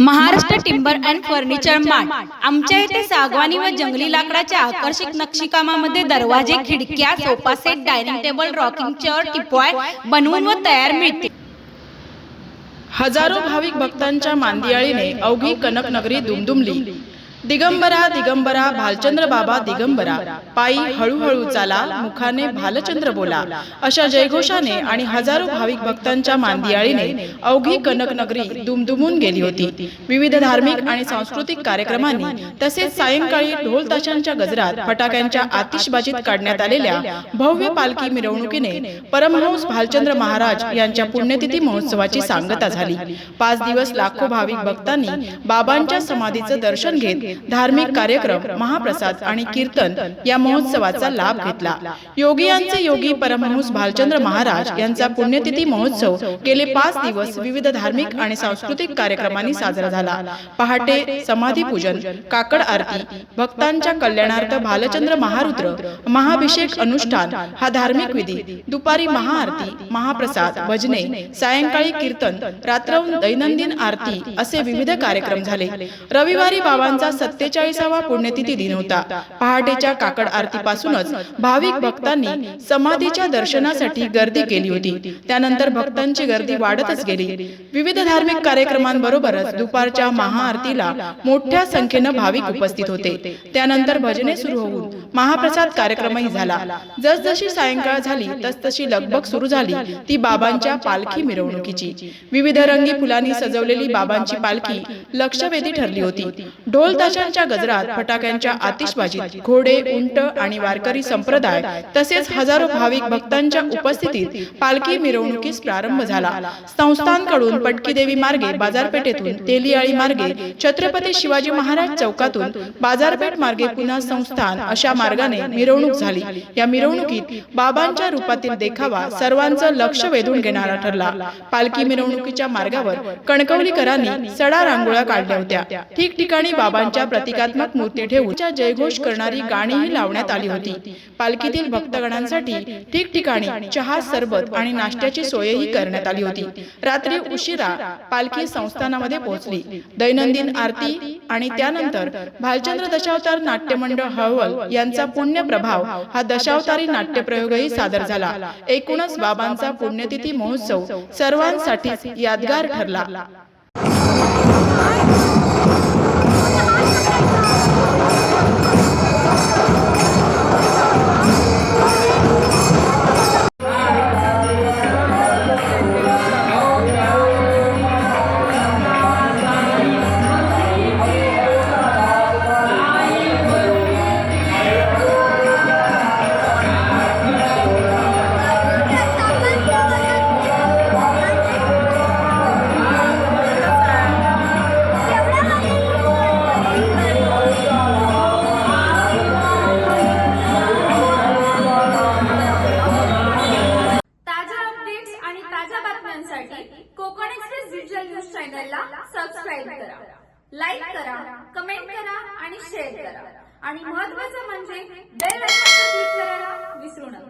Maharashtra timber and furniture mart. आमच्या इथे सागवानी व जंगली लाकडाच्या आकर्षक नक्षीकामामध्ये दरवाजे खिडक्या sofa set dining table rocking chair teapoy बनवून व तयार मिळते. हजारो भाविक भक्तांच्या मांदियाळीने अवघी कनकनगरी दुमदुमली. दिगंबरा दिगंबरा भालचंद्र बाबा दिगंबरा. पायी हळूहळू चाला मुखाने भालचंद्र बोला. अशा जयघोषाने आणि हजारो भाविक भक्तांच्या मांदियाळीने अवघी कनकनगरी दुमदुमून गेली होती. विविध धार्मिक आणि सांस्कृतिक कार्यक्रमांनी तसेच सायंकाळी ढोल ताशांच्या गजरात फटाक्यांच्या आतिषबाजीत काढण्यात आलेल्या भव्य पालखी मिरवणुकीने परमहंस भालचंद्र महाराज यांच्या पुण्यतिथी महोत्सवाची सांगता झाली. पाच दिवस लाखो भाविक भक्तांनी बाबांच्या समाधीचं दर्शन घेत धार्मिक कार्यक्रम महाप्रसाद आणि कीर्तन या महोत्सवाचा लाभ घेतला. योगियांचे योगी परमहंस भालचंद्र महाराज यांचा पुण्यतिथी महोत्सव गेले पाच दिवस विविध धार्मिक आणि सांस्कृतिक कार्यक्रमांनी साजरा झाला. पहाटे समाधी पूजन काकड आरती भक्तांच्या कल्याणार्थ भालचंद्र महारुद्र महाभिषेक अनुष्ठान हा धार्मिक विधी. दुपारी महाआरती महाप्रसाद भजने सायंकाळी कीर्तन रात्रवून दैनंदिन आरती असे विविध कार्यक्रम झाले. रविवारी बाबांचा सत्तेचाळीसावा पुण्यतिथी दिन होता. पहाटेच्या काकड आरतीपासूनच भाविक भक्तांनी समाधीच्या दर्शनासाठी गर्दी केली होती. त्यानंतर भक्तांची गर्दी वाढतच गेली. विविध धार्मिक कार्यक्रमांबरोबरच दुपारच्या महाआरतीला मोठ्या संख्येनं भाविक उपस्थित होते. त्यानंतर भजने सुरू होऊन महाप्रसाद कार्यक्रमही झाला. जसजशी सायंकाळ झाली तसतशी लगबग सुरू झाली. ती बाबांच्या पालखी मिरवणुकीची. विविध रंगी फुलांनी सजवलेली बाबांची पालखी लक्षवेधी ठरली होती. ढोल ताशांच्या गजरात फटाक्यांच्या आतिषबाजीत घोडे उंट आणि वारकरी संप्रदाय तसेच हजारो भाविक भक्तांच्या उपस्थितीत पालखी मिरवणुकीस प्रारंभ झाला. संस्थांकडून पटकी देवी मार्गे बाजारपेठेतून तेलियाळी मार्गे छत्रपती शिवाजी महाराज चौकातून बाजारपेठ मार्गे पुन्हा संस्थान अशा मार्गाने मिरवणूक झाली. या मिरवणुकीत बाबांच्या रूपातील देखावा सर्वांचं लक्ष वेधून घेणारा ठरला. पालखी मिरवणुकीच्या मार्गावर कणकवलीकरांनी सडा रांगोळ्या काढल्या होत्या ठिकठिकाणी बाबांच्या प्रतिकात्मक मूर्ती ठेवून जयघोष करणारी गाणीही लावण्यात आली होती. पालखीतील भक्तगणांसाठी ठिकठिकाणी चहा सरबत आणि नाश्त्याची सोयही करण्यात आली होती. रात्री उशिरा पालखी संस्थानामध्ये पोहोचली. दैनंदिन आरती आणि त्यानंतर भालचंद्र दशावतार नाट्य मंडळ हळवल यांचा पुण्य प्रभाव हा दशावतारी नाट्यप्रयोगही सादर झाला. एकूणच बाबांचा पुण्यतिथी महोत्सव सर्वांसाठीच यादगार ठरला. लाईक करा कमेंट करा आणि शेअर करा. आणि महत्त्वाचं म्हणजे बेल क्लिक करायला विसरू नका.